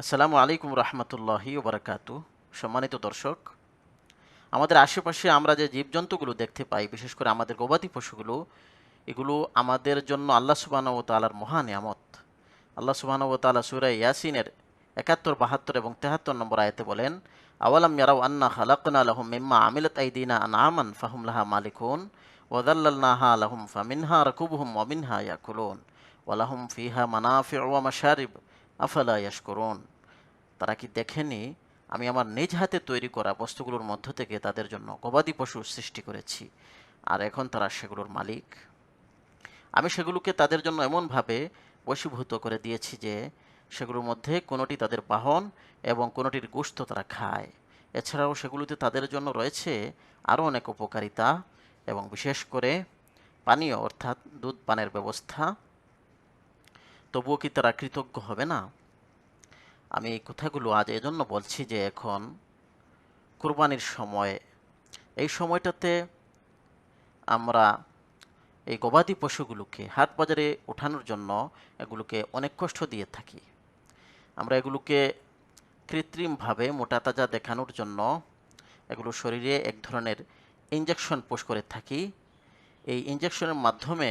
আসসালামু আলাইকুম রহমতুল্লাহি ওবরাকাতু সম্মানিত দর্শক, আমাদের আশেপাশে আমরা যে জীবজন্তুগুলো দেখতে পাই, বিশেষ করে আমাদের গবাদি পশুগুলো, এগুলো আমাদের জন্য আল্লাহ সুবাহ তালার মহান নিয়ামত। আল্লাহ সুবাহ তালা সুরাই ইয়াসিনের একাত্তর, বাহাত্তর এবং তেহাত্তর নম্বর আয়তে বলেন, আওয়ালাম ইয়ারাও আন্না খালাকনা আলহম মিম্মা আমিলত আইদিনা আন আমান ফাহুম লাহা মালিকুন ওয়াদাল্লাহা আলহম ফামিনহা রকুবহুম ওয়ামিনহা ইয়াকুলুন ওয়ালাহুম ফিহা মানাফি ওয়া মাশারিব আফালা ইয়াশকুরুন? তারা কি দেখেনি আমি আমার নিজ হাতে তৈরি করা বস্তুগুলোর মধ্য থেকে তাদের জন্য গবাদি পশু সৃষ্টি করেছি, আর এখন তারা সেগুলোর মালিক? আমি সেগুলোকে তাদের জন্য এমনভাবে বশীভূত করে দিয়েছি যে সেগুলোর মধ্যে কোনোটি তাদের বাহন এবং কোনোটির গোস্ত তারা খায়। এছাড়াও সেগুলোতে তাদের জন্য রয়েছে আরও অনেক উপকারিতা এবং বিশেষ করে পানীয়, অর্থাৎ দুধ পানের ব্যবস্থা। তবুও কি তারা কৃতজ্ঞ হবে না? আমি এই কথাগুলো আজ এজন্য বলছি যে এখন কোরবানির সময়। এই সময়টাতে আমরা এই গবাদি পশুগুলোকে হাট বাজারে ওঠানোর জন্য এগুলোকে অনেক কষ্ট দিয়ে থাকি। আমরা এগুলোকে কৃত্রিমভাবে মোটা তাজা দেখানোর জন্য এগুলো শরীরে এক ধরনের ইঞ্জেকশন পোষ করে থাকি। এই ইঞ্জেকশনের মাধ্যমে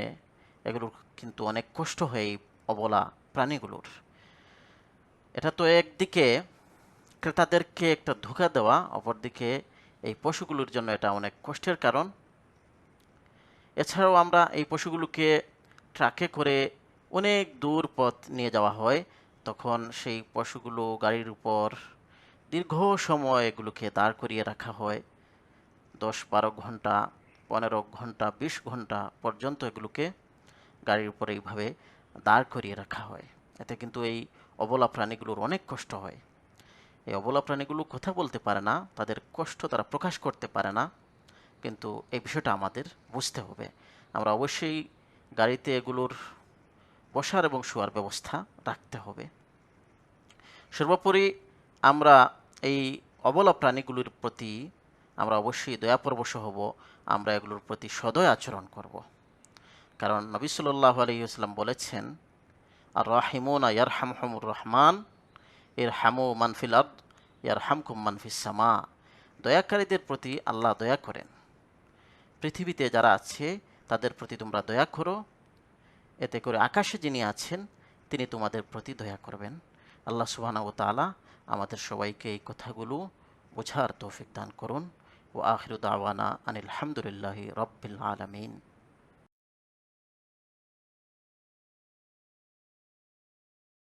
এগুলোর কিন্তু অনেক কষ্ট হয় অবলা প্রাণীগুলোর। এটা তো একদিকে ক্রেতাদেরকে একটা ধোকা দেওয়া, অপরদিকে এই পশুগুলোর জন্য এটা অনেক কষ্টের কারণ। এছাড়াও আমরা এই পশুগুলোকে ট্রাকে করে অনেক দূর পথ নিয়ে যাওয়া হয়। তখন সেই পশুগুলো গাড়ির উপর দীর্ঘ সময় এগুলোকে দাঁড় করিয়ে রাখা হয়। দশ বারো ঘণ্টা, পনেরো ঘণ্টা, বিশ ঘণ্টা পর্যন্ত এগুলোকে গাড়ির উপর এইভাবে দাঁড় করিয়ে রাখা হয়। এতে কিন্তু এই অবলা প্রাণীগুলোর অনেক কষ্ট হয়। এই অবলা প্রাণীগুলো কথা বলতে পারে না, তাদের কষ্ট তারা প্রকাশ করতে পারে না, কিন্তু এই বিষয়টা আমাদের বুঝতে হবে। আমরা অবশ্যই গাড়িতে এগুলোর বসার এবং শোয়ার ব্যবস্থা রাখতে হবে। সর্বোপরি আমরা এই অবলা প্রাণীগুলির প্রতি আমরা অবশ্যই দয়াপরবশ হব আমরা এগুলোর প্রতি সদয় আচরণ করব। কারণ নবী সাল্লাহ আলহিউসলাম বলেছেন আর রাহিমুন ইয়ার হামহমুর রহমান এর হামু মানফিল আব ইয়ার হামকুম মানফিস সামা। দয়াকারীদের প্রতি আল্লাহ দয়া করেন। পৃথিবীতে যারা আছে, তাদের প্রতি তোমরা দয়া করো। এতে করে আকাশে যিনি আছেন, তিনি তোমাদের প্রতি দয়া করবেন। আল্লাহ সুবাহানা ও তালা আমাদের সবাইকে এই কথাগুলো বোঝার তৌফিক দান করুন। ও আখির দাওয়ানা আনিল হামদুলিল্লাহি রব্বিল আলমিন।